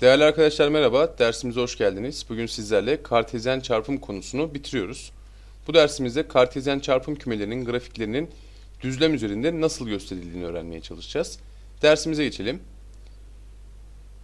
Değerli arkadaşlar merhaba, dersimize hoş geldiniz. Bugün sizlerle kartezyen çarpım konusunu bitiriyoruz. Bu dersimizde kartezyen çarpım kümelerinin grafiklerinin düzlem üzerinde nasıl gösterildiğini öğrenmeye çalışacağız. Dersimize geçelim.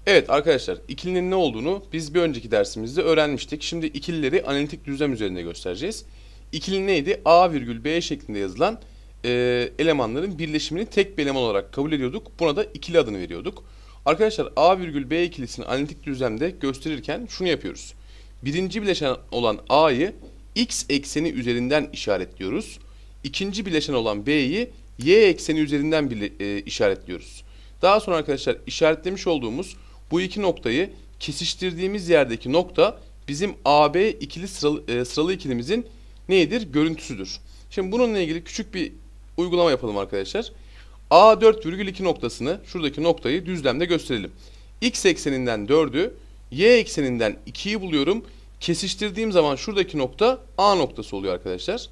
Evet arkadaşlar, ikilinin ne olduğunu biz bir önceki dersimizde öğrenmiştik. Şimdi ikilileri analitik düzlem üzerinde göstereceğiz. İkili neydi? A virgül B şeklinde yazılan e, elemanların birleşimini tek bir eleman olarak kabul ediyorduk. Buna da ikili adını veriyorduk. Arkadaşlar A virgül B ikilisini analitik düzlemde gösterirken şunu yapıyoruz. Birinci bileşen olan A'yı x ekseni üzerinden işaretliyoruz. İkinci bileşen olan B'yi y ekseni üzerinden bile, e, işaretliyoruz. Daha sonra arkadaşlar işaretlemiş olduğumuz bu iki noktayı kesiştirdiğimiz yerdeki nokta bizim AB ikili sıralı, e, sıralı ikilimizin nedir? Görüntüsüdür. Şimdi bununla ilgili küçük bir uygulama yapalım arkadaşlar. A4,2 noktasını şuradaki noktayı düzlemde gösterelim. X ekseninden 4'ü, Y ekseninden 2'yi buluyorum. Kesiştirdiğim zaman şuradaki nokta A noktası oluyor arkadaşlar.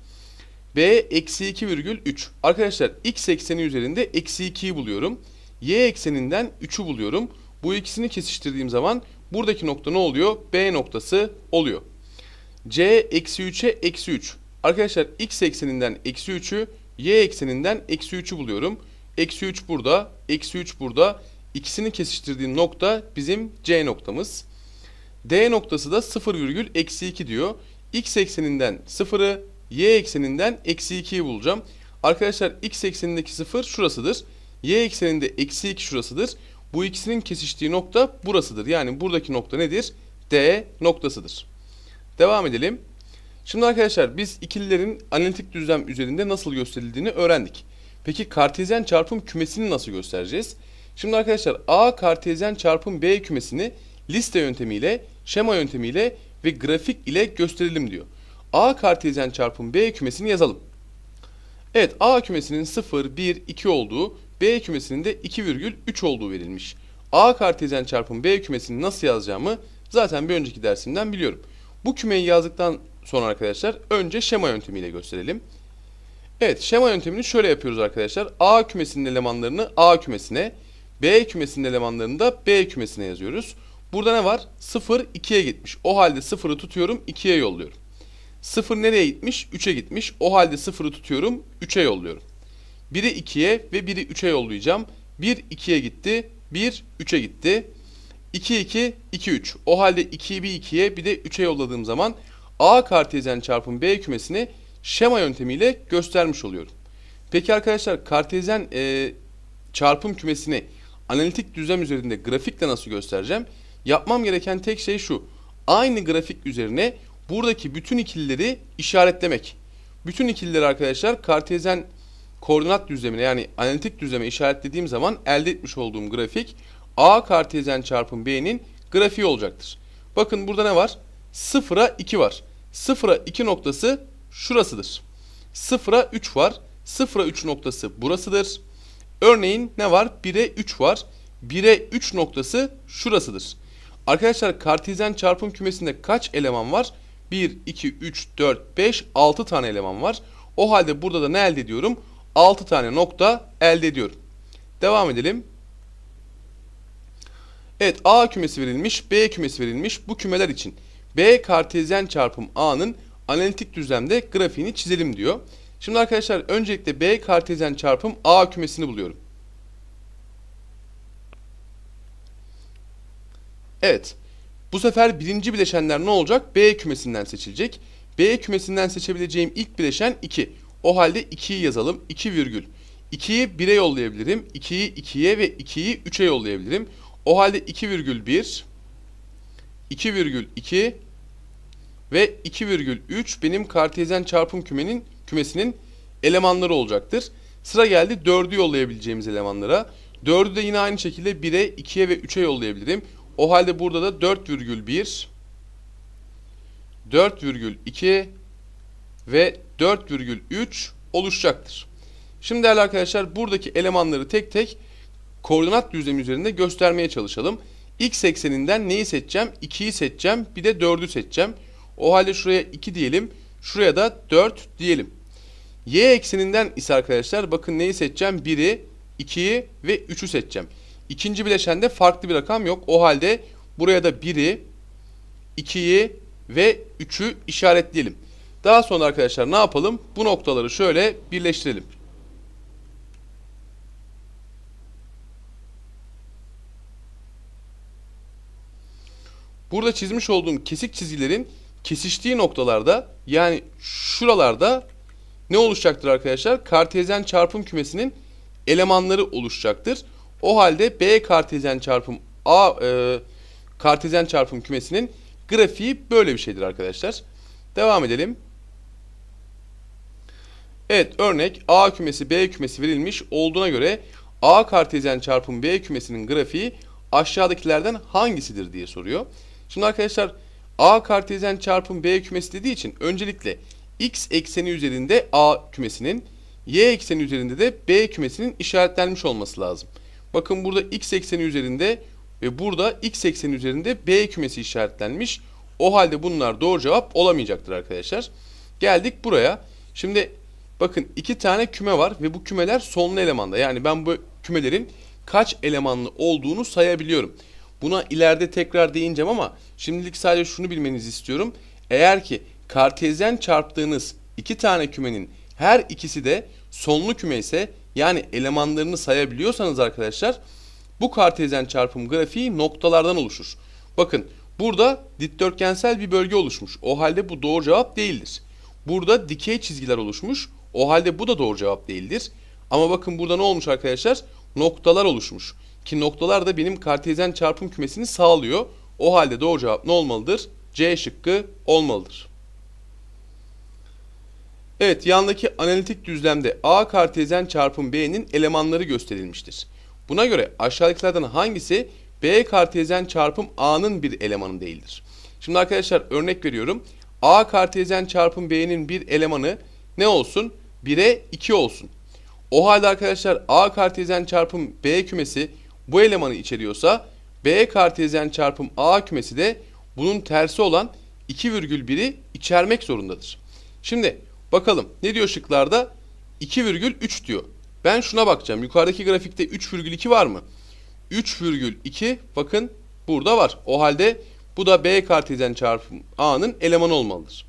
B eksi 2,3. Arkadaşlar X ekseni üzerinde eksi 2'yi buluyorum. Y ekseninden 3'ü buluyorum. Bu ikisini kesiştirdiğim zaman buradaki nokta ne oluyor? B noktası oluyor. C eksi 3'e eksi 3. Arkadaşlar X ekseninden eksi 3'ü, Y ekseninden eksi 3'ü buluyorum. Eksi 3 burada, eksi 3 burada. İkisini kesiştirdiğim nokta bizim C noktamız. D noktası da 0 virgül eksi 2 diyor. X ekseninden 0'ı, Y ekseninden eksi 2'yi bulacağım. Arkadaşlar X eksenindeki 0 şurasıdır. Y ekseninde eksi 2 şurasıdır. Bu ikisinin kesiştiği nokta burasıdır. Yani buradaki nokta nedir? D noktasıdır. Devam edelim. Şimdi arkadaşlar biz ikililerin analitik düzlem üzerinde nasıl gösterildiğini öğrendik. Peki kartezyen çarpım kümesini nasıl göstereceğiz? Şimdi arkadaşlar A kartezyen çarpım B kümesini liste yöntemiyle, şema yöntemiyle ve grafik ile gösterelim diyor. A kartezyen çarpım B kümesini yazalım. Evet A kümesinin 0, 1, 2 olduğu, B kümesinin de 2,3 olduğu verilmiş. A kartezyen çarpım B kümesini nasıl yazacağımı zaten bir önceki dersimden biliyorum. Bu kümeyi yazdıktan sonra arkadaşlar önce şema yöntemiyle gösterelim. Evet şema yöntemini şöyle yapıyoruz arkadaşlar. A kümesinin elemanlarını A kümesine, B kümesinin elemanlarını da B kümesine yazıyoruz. Burada ne var? 0 2'ye gitmiş. O halde 0'ı tutuyorum 2'ye yolluyorum. 0 nereye gitmiş? 3'e gitmiş. O halde 0'ı tutuyorum 3'e yolluyorum. 1'i 2'ye ve 1'i 3'e yollayacağım. 1 2'ye gitti. 1 3'e gitti. 2 2 2 3. O halde 2'yi bir 2'ye bir de 3'e yolladığım zaman A kartezyen çarpım B kümesini şema yöntemiyle göstermiş oluyorum. Peki arkadaşlar kartezyen e, çarpım kümesini analitik düzlem üzerinde grafikle nasıl göstereceğim? Yapmam gereken tek şey şu. Aynı grafik üzerine buradaki bütün ikilileri işaretlemek. Bütün ikilileri arkadaşlar kartezyen koordinat düzlemine yani analitik düzleme işaretlediğim zaman elde etmiş olduğum grafik A kartezyen çarpım B'nin grafiği olacaktır. Bakın burada ne var? 0'a 2 var. 0'a 2 noktası şurasıdır. 0'a 3 var. 0'a 3 noktası burasıdır. Örneğin ne var? 1'e 3 var. 1'e 3 noktası şurasıdır. Arkadaşlar kartezyen çarpım kümesinde kaç eleman var? 1, 2, 3, 4, 5, 6 tane eleman var. O halde burada da ne elde ediyorum? 6 tane nokta elde ediyorum. Devam edelim. Evet A kümesi verilmiş, B kümesi verilmiş. Bu kümeler için B kartezyen çarpım A'nın analitik düzlemde grafiğini çizelim diyor. Şimdi arkadaşlar öncelikle B kartezyen çarpım A kümesini buluyorum. Evet. Bu sefer birinci bileşenler ne olacak? B kümesinden seçilecek. B kümesinden seçebileceğim ilk bileşen 2. O halde 2'yi yazalım. 2 virgül. 2'yi 1'e yollayabilirim. 2'yi 2'ye ve 2'yi 3'e yollayabilirim. O halde 2 virgül 1, 2 virgül 2 ve 2,3 benim kartezyen çarpım kümenin kümesinin elemanları olacaktır. Sıra geldi 4'ü yollayabileceğimiz elemanlara. 4'ü de yine aynı şekilde 1'e, 2'ye ve 3'e yollayabilirim. O halde burada da 4,1 4,2 ve 4,3 oluşacaktır. Şimdi değerli arkadaşlar buradaki elemanları tek tek koordinat düzlemi üzerinde göstermeye çalışalım. X ekseninden neyi seçeceğim? 2'yi seçeceğim. Bir de 4'ü seçeceğim. O halde şuraya 2 diyelim. Şuraya da 4 diyelim. Y ekseninden ise arkadaşlar bakın neyi seçeceğim? 1'i, 2'yi ve 3'ü seçeceğim. İkinci bileşende farklı bir rakam yok. O halde buraya da 1'i, 2'yi ve 3'ü işaretleyelim. Daha sonra arkadaşlar ne yapalım? Bu noktaları şöyle birleştirelim. Burada çizmiş olduğum kesik çizgilerin kesiştiği noktalarda yani şuralarda ne oluşacaktır arkadaşlar? Kartezyen çarpım kümesinin elemanları oluşacaktır. O halde B kartezyen çarpım A e, kartezyen çarpım kümesinin grafiği böyle bir şeydir arkadaşlar. Devam edelim. Evet örnek A kümesi B kümesi verilmiş olduğuna göre A kartezyen çarpım B kümesinin grafiği aşağıdakilerden hangisidir diye soruyor. Şimdi arkadaşlar A kartezyen çarpım B kümesi dediği için öncelikle x ekseni üzerinde A kümesinin y ekseni üzerinde de B kümesinin işaretlenmiş olması lazım. Bakın burada x ekseni üzerinde ve burada x ekseni üzerinde B kümesi işaretlenmiş. O halde bunlar doğru cevap olamayacaktır arkadaşlar. Geldik buraya. Şimdi bakın iki tane küme var ve bu kümeler sonlu elemanda. Yani ben bu kümelerin kaç elemanlı olduğunu sayabiliyorum. Buna ileride tekrar değineceğim ama şimdilik sadece şunu bilmenizi istiyorum. Eğer ki kartezyen çarptığınız iki tane kümenin her ikisi de sonlu küme ise yani elemanlarını sayabiliyorsanız arkadaşlar bu kartezyen çarpım grafiği noktalardan oluşur. Bakın burada dikdörtgensel bir bölge oluşmuş. O halde bu doğru cevap değildir. Burada dikey çizgiler oluşmuş. O halde bu da doğru cevap değildir. Ama bakın burada ne olmuş arkadaşlar? Noktalar oluşmuş. Ki noktalar da benim kartezyen çarpım kümesini sağlıyor. O halde doğru cevap ne olmalıdır? C şıkkı olmalıdır. Evet yandaki analitik düzlemde A kartezyen çarpım B'nin elemanları gösterilmiştir. Buna göre aşağıdakilerden hangisi B kartezyen çarpım A'nın bir elemanı değildir? Şimdi arkadaşlar örnek veriyorum. A kartezyen çarpım B'nin bir elemanı ne olsun? 1'e 2 olsun. O halde arkadaşlar A kartezyen çarpım B kümesi bu elemanı içeriyorsa B kartezyen çarpım A kümesi de bunun tersi olan 2,1'i içermek zorundadır. Şimdi bakalım ne diyor şıklarda? 2,3 diyor. Ben şuna bakacağım. Yukarıdaki grafikte 3,2 var mı? 3,2 bakın burada var. O halde bu da B kartezyen çarpım A'nın elemanı olmalıdır.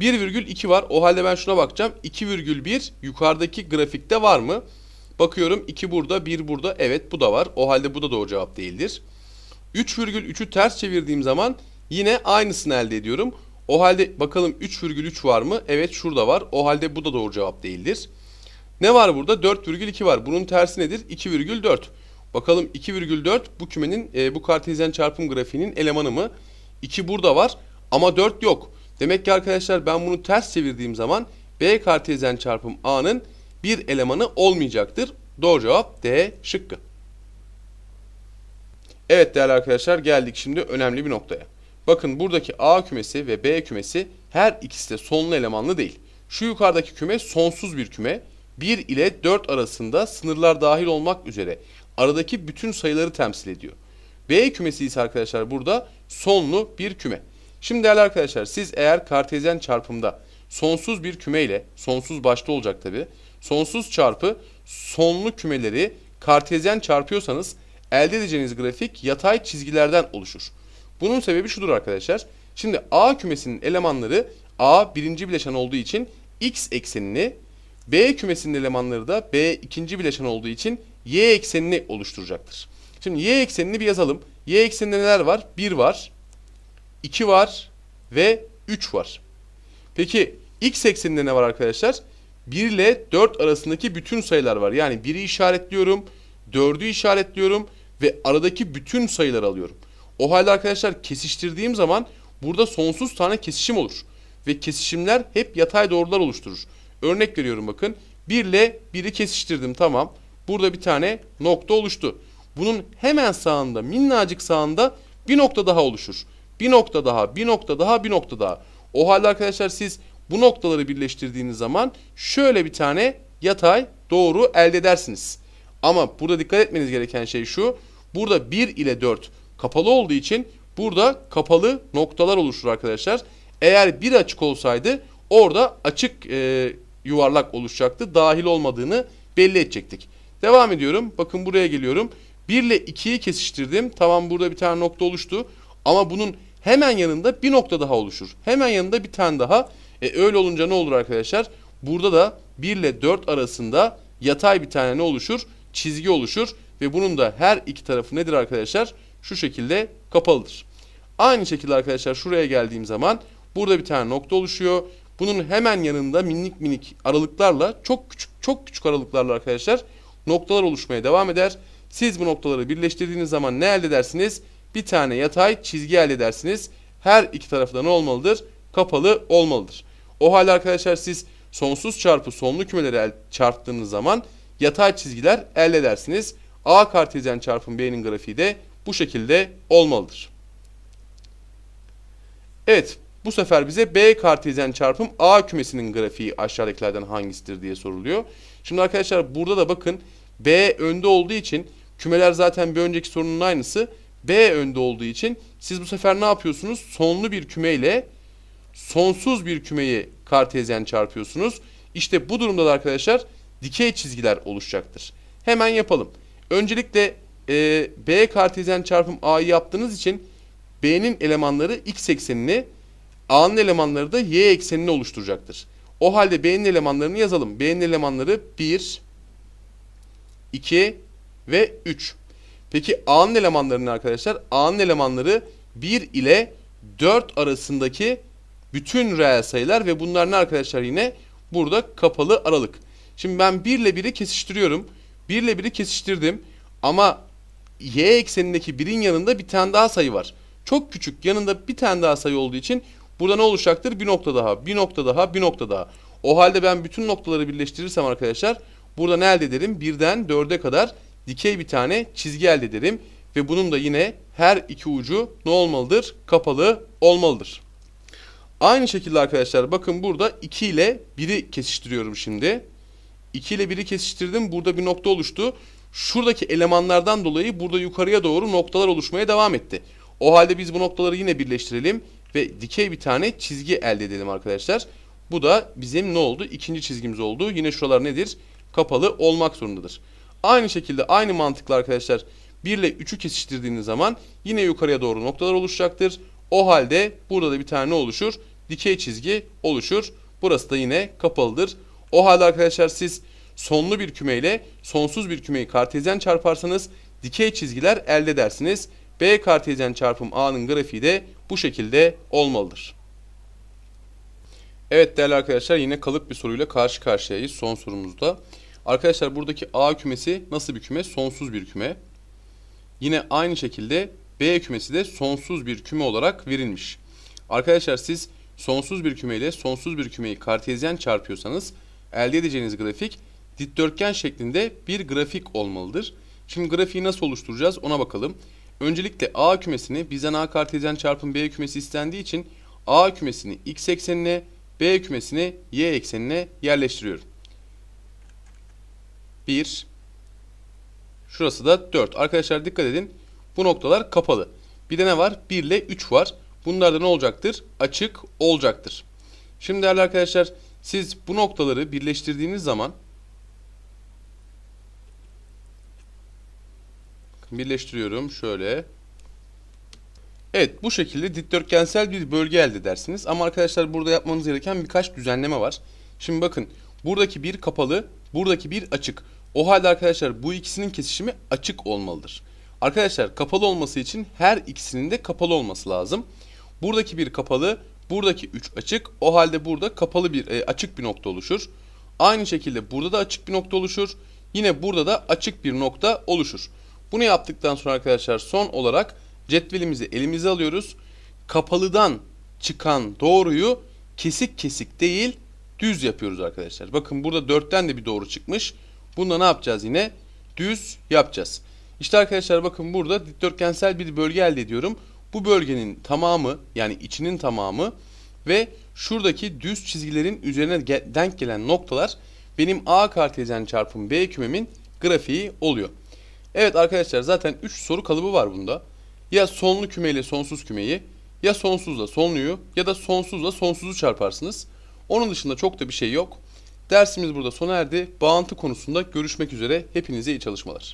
1,2 var. O halde ben şuna bakacağım. 2,1 yukarıdaki grafikte var mı? Bakıyorum 2 burada 1 burada. Evet bu da var. O halde bu da doğru cevap değildir. 3,3'ü ters çevirdiğim zaman yine aynısını elde ediyorum. O halde bakalım 3,3 var mı? Evet şurada var. O halde bu da doğru cevap değildir. Ne var burada? 4,2 var. Bunun tersi nedir? 2,4. Bakalım 2,4 bu kümenin e, bu kartezyen çarpım grafiğinin elemanı mı? 2 burada var ama 4 yok. Demek ki arkadaşlar ben bunu ters çevirdiğim zaman B kartezyen çarpım A'nın bir elemanı olmayacaktır. Doğru cevap D şıkkı. Evet değerli arkadaşlar geldik şimdi önemli bir noktaya. Bakın buradaki A kümesi ve B kümesi her ikisi de sonlu elemanlı değil. Şu yukarıdaki küme sonsuz bir küme. 1 ile 4 arasında sınırlar dahil olmak üzere aradaki bütün sayıları temsil ediyor. B kümesi ise arkadaşlar burada sonlu bir küme. Şimdi değerli arkadaşlar siz eğer kartezyen çarpımda sonsuz bir küme ile sonsuz başta olacak tabi sonsuz çarpı sonlu kümeleri kartezyen çarpıyorsanız elde edeceğiniz grafik yatay çizgilerden oluşur. Bunun sebebi şudur arkadaşlar. Şimdi A kümesinin elemanları A birinci bileşen olduğu için x eksenini B kümesinin elemanları da B ikinci bileşen olduğu için y eksenini oluşturacaktır. Şimdi y eksenini bir yazalım. Y ekseninde neler var? 1 var, 2 var ve 3 var. Peki x ekseninde ne var arkadaşlar? 1 ile 4 arasındaki bütün sayılar var. Yani 1'i işaretliyorum, 4'ü işaretliyorum ve aradaki bütün sayıları alıyorum. O halde arkadaşlar kesiştirdiğim zaman burada sonsuz tane kesişim olur. Ve kesişimler hep yatay doğrular oluşturur. Örnek veriyorum bakın. 1 ile 1'i kesiştirdim tamam. Burada bir tane nokta oluştu. Bunun hemen sağında minnacık sağında bir nokta daha oluşur. Bir nokta daha, bir nokta daha, bir nokta daha. O halde arkadaşlar siz bu noktaları birleştirdiğiniz zaman şöyle bir tane yatay doğru elde edersiniz. Ama burada dikkat etmeniz gereken şey şu. Burada 1 ile 4 kapalı olduğu için burada kapalı noktalar oluşur arkadaşlar. Eğer bir açık olsaydı orada açık e, yuvarlak oluşacaktı. Dahil olmadığını belli edecektik. Devam ediyorum. Bakın buraya geliyorum. 1 ile 2'yi kesiştirdim. Tamam burada bir tane nokta oluştu. Ama bunun hemen yanında bir nokta daha oluşur. Hemen yanında bir tane daha. E öyle olunca ne olur arkadaşlar? Burada da 1 ile 4 arasında yatay bir tane ne oluşur? Çizgi oluşur. Ve bunun da her iki tarafı nedir arkadaşlar? Şu şekilde kapalıdır. Aynı şekilde arkadaşlar şuraya geldiğim zaman burada bir tane nokta oluşuyor. Bunun hemen yanında minik minik aralıklarla çok küçük çok küçük aralıklarla arkadaşlar noktalar oluşmaya devam eder. Siz bu noktaları birleştirdiğiniz zaman ne elde edersiniz? Bir tane yatay çizgi elde edersiniz. Her iki tarafı da ne olmalıdır? Kapalı olmalıdır. O halde arkadaşlar siz sonsuz çarpı sonlu kümeleri çarptığınız zaman yatay çizgiler elde edersiniz. A kartezyen çarpım B'nin grafiği de bu şekilde olmalıdır. Evet bu sefer bize B kartezyen çarpım A kümesinin grafiği aşağıdakilerden hangisidir diye soruluyor. Şimdi arkadaşlar burada da bakın B önde olduğu için kümeler zaten bir önceki sorunun aynısı. B önde olduğu için siz bu sefer ne yapıyorsunuz? Sonlu bir kümeyle sonsuz bir kümeyi kartezyen çarpıyorsunuz. İşte bu durumda da arkadaşlar dikey çizgiler oluşacaktır. Hemen yapalım. Öncelikle e, B kartezyen çarpım A'yı yaptığınız için B'nin elemanları x eksenini A'nın elemanları da y eksenini oluşturacaktır. O halde B'nin elemanlarını yazalım. B'nin elemanları 1, 2 ve 3. Peki A'nın elemanlarını arkadaşlar? A'nın elemanları 1 ile 4 arasındaki bütün reel sayılar ve bunlar ne arkadaşlar yine? Burada kapalı aralık. Şimdi ben 1 ile 1'i kesiştiriyorum. 1 ile 1'i kesiştirdim. Ama y eksenindeki 1'in yanında bir tane daha sayı var. Çok küçük yanında bir tane daha sayı olduğu için burada ne oluşacaktır? Bir nokta daha, bir nokta daha, bir nokta daha. O halde ben bütün noktaları birleştirirsem arkadaşlar burada ne elde ederim? Birden dörde kadar dikey bir tane çizgi elde ederim. Ve bunun da yine her iki ucu ne olmalıdır? Kapalı olmalıdır. Aynı şekilde arkadaşlar bakın burada 2 ile 1'i kesiştiriyorum şimdi. 2 ile 1'i kesiştirdim. Burada bir nokta oluştu. Şuradaki elemanlardan dolayı burada yukarıya doğru noktalar oluşmaya devam etti. O halde biz bu noktaları yine birleştirelim ve dikey bir tane çizgi elde edelim arkadaşlar. Bu da bizim ne oldu? İkinci çizgimiz oldu. Yine şuralar nedir? Kapalı olmak zorundadır. Aynı şekilde aynı mantıkla arkadaşlar 1 ile 3'ü kesiştirdiğiniz zaman yine yukarıya doğru noktalar oluşacaktır. O halde burada da bir tane oluşur? Dikey çizgi oluşur. Burası da yine kapalıdır. O halde arkadaşlar siz sonlu bir kümeyle sonsuz bir kümeyi kartezyen çarparsanız dikey çizgiler elde edersiniz. B kartezyen çarpım A'nın grafiği de bu şekilde olmalıdır. Evet değerli arkadaşlar yine kalıp bir soruyla karşı karşıyayız son sorumuzda. Arkadaşlar buradaki A kümesi nasıl bir küme? Sonsuz bir küme. Yine aynı şekilde B kümesi de sonsuz bir küme olarak verilmiş. Arkadaşlar siz sonsuz bir küme ile sonsuz bir kümeyi kartezyen çarpıyorsanız elde edeceğiniz grafik dikdörtgen şeklinde bir grafik olmalıdır. Şimdi grafiği nasıl oluşturacağız ona bakalım. Öncelikle A kümesini bizden A kartezyen çarpım B kümesi istendiği için A kümesini x eksenine B kümesini y eksenine yerleştiriyorum. 1 Şurası da 4. Arkadaşlar dikkat edin. Bu noktalar kapalı. Bir de ne var? 1 ile 3 var. Bunlar da ne olacaktır? Açık olacaktır. Şimdi değerli arkadaşlar siz bu noktaları birleştirdiğiniz zaman birleştiriyorum şöyle. Evet bu şekilde dikdörtgensel bir bölge elde edersiniz. Ama arkadaşlar burada yapmanız gereken birkaç düzenleme var. Şimdi bakın buradaki bir kapalı, buradaki bir açık. O halde arkadaşlar bu ikisinin kesişimi açık olmalıdır. Arkadaşlar kapalı olması için her ikisinin de kapalı olması lazım. Buradaki bir kapalı, buradaki 3 açık. O halde burada kapalı bir e, açık bir nokta oluşur. Aynı şekilde burada da açık bir nokta oluşur. Yine burada da açık bir nokta oluşur. Bunu yaptıktan sonra arkadaşlar son olarak cetvelimizi elimize alıyoruz. Kapalıdan çıkan doğruyu kesik kesik değil düz yapıyoruz arkadaşlar. Bakın burada 4'ten de bir doğru çıkmış. Bunda ne yapacağız yine? Düz yapacağız. İşte arkadaşlar bakın burada dikdörtgensel bir bölge elde ediyorum. Bu bölgenin tamamı yani içinin tamamı ve şuradaki düz çizgilerin üzerine denk gelen noktalar benim A kartezyen çarpım B kümemin grafiği oluyor. Evet arkadaşlar zaten 3 soru kalıbı var bunda. Ya sonlu küme ile sonsuz kümeyi ya sonsuzla sonluyu ya da sonsuzla sonsuzu çarparsınız. Onun dışında çok da bir şey yok. Dersimiz burada sona erdi. Bağıntı konusunda görüşmek üzere. Hepinize iyi çalışmalar.